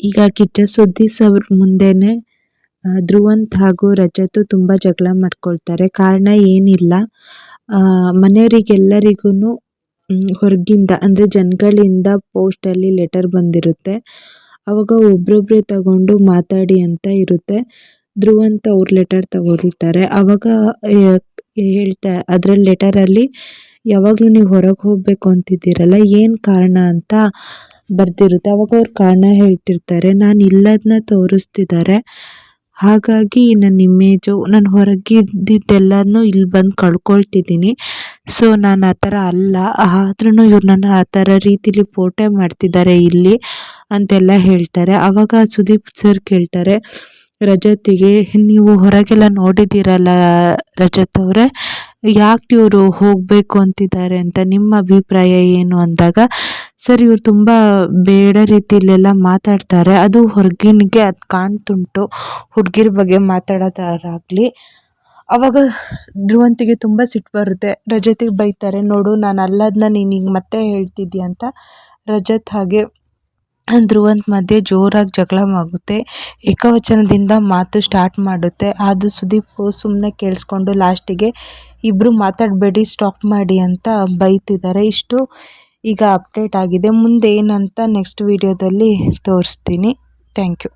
ಈಗ ಕಿಚ್ಚ ಸುದ್ದಿ ಸವ್ರ ಮುಂದೆನೆ ಧ್ರುವಂತ್ ಹಾಗೂ ರಜತ್ ತುಂಬ ಜಗಳ ಮಾಡ್ಕೊಳ್ತಾರೆ. ಕಾರಣ ಏನಿಲ್ಲ. ಮನೆಯವರಿಗೆಲ್ಲರಿಗೂ ಹೊರಗಿಂದ, ಅಂದರೆ ಜನಗಳಿಂದ ಪೋಸ್ಟಲ್ಲಿ ಲೆಟರ್ ಬಂದಿರುತ್ತೆ. ಅವಾಗ ಒಬ್ರೊಬ್ರೆ ತಗೊಂಡು ಮಾತಾಡಿ ಅಂತ ಇರುತ್ತೆ. ಧ್ರುವಂತ ಅವ್ರ ಲೆಟರ್ ತಗೊಂಡಿರ್ತಾರೆ ಅವಾಗ ಹೇಳ್ತಾ, ಅದ್ರಲ್ಲಿ ಲೆಟರಲ್ಲಿ ಯಾವಾಗ್ಲೂ ನೀವು ಹೊರಗೆ ಹೋಗಬೇಕು ಅಂತಿದ್ದೀರಲ್ಲ, ಏನು ಕಾರಣ ಅಂತ ಬರ್ದಿರುತ್ತೆ. ಅವಾಗ ಅವ್ರು ಕಾರಣ ಹೇಳ್ತಿರ್ತಾರೆ. ನಾನು ಇಲ್ಲದನ್ನ ತೋರಿಸ್ತಿದ್ದಾರೆ ಹಾಗಾಗಿ ನನ್ನ ಇಮೇಜು ನಾನು ಹೊರಗಿದ್ದಿದ್ದೆಲ್ಲನೂ ಇಲ್ಲಿ ಬಂದು ಕಳ್ಕೊಳ್ತಿದ್ದೀನಿ ಸೊ ನಾನು ಆ ಥರ ಅಲ್ಲ. ಆದ್ರೂ ಇವ್ರು ನನ್ನ ಆ ಥರ ರೀತಿಲಿ ಪೋಟೆ ಮಾಡ್ತಿದ್ದಾರೆ ಇಲ್ಲಿ ಅಂತೆಲ್ಲ ಹೇಳ್ತಾರೆ. ಆವಾಗ ಸುದೀಪ್ ಸರ್ ಕೇಳ್ತಾರೆ ರಜತಿಗೆ ನೀವು ಹೊರಗೆಲ್ಲ ನೋಡಿದ್ದೀರಲ್ಲ ರಜತ್ ಅವರೇ? ಯಾಕೆ ಇವರು ಹೋಗಬೇಕು ಅಂತಿದ್ದಾರೆ ಅಂತ, ನಿಮ್ಮ ಅಭಿಪ್ರಾಯ ಏನು? ಅಂದಾಗ ಸರ್, ಇವ್ರು ತುಂಬ ಬೇಡ ರೀತಿಲೆಲ್ಲ ಮಾತಾಡ್ತಾರೆ. ಅದು ಹೊರಗಿನಿಗೆ ಅದು ಕಾಣ್ತುಂಟು. ಹುಡುಗಿರ ಬಗ್ಗೆ ಮಾತಾಡೋದಾರಾಗಲಿ. ಅವಾಗ ಧ್ರುವಂತಿಗೆ ತುಂಬ ಸಿಟ್ಟು ಬರುತ್ತೆ. ರಜತಿಗೆ ಬೈತಾರೆ, ನೋಡು ನಾನು ಅಲ್ಲದನ್ನ ನೀನು ಹಿಂಗೆ ಮತ್ತೆ ಹೇಳ್ತಿದ್ದೀಯ ಅಂತ. ರಜತ್ ಹಾಗೆ ಧ್ರುವಂತ್ ಮಧ್ಯೆ ಜೋರಾಗಿ ಜಗಳ ಆಗುತ್ತೆ ಏಕವಚನದಿಂದ ಮಾತು ಸ್ಟಾರ್ಟ್ ಮಾಡುತ್ತೆ. ಅದು ಸುದೀಪ್ ಸುಮ್ಮನೆ ಕೇಳಿಸ್ಕೊಂಡು ಲಾಸ್ಟಿಗೆ ಇಬ್ಬರು ಮಾತಾಡಬೇಡಿ, ಸ್ಟಾಪ್ ಮಾಡಿ ಅಂತ ಬೈತಿದ್ದಾರೆ. ಇಷ್ಟು ಈಗ ಅಪ್ಡೇಟ್ ಆಗಿದೆ. ಮುಂದೆ ಏನಂತ ನೆಕ್ಸ್ಟ್ ವೀಡಿಯೋದಲ್ಲಿ ತೋರಿಸ್ತೀನಿ. Thank you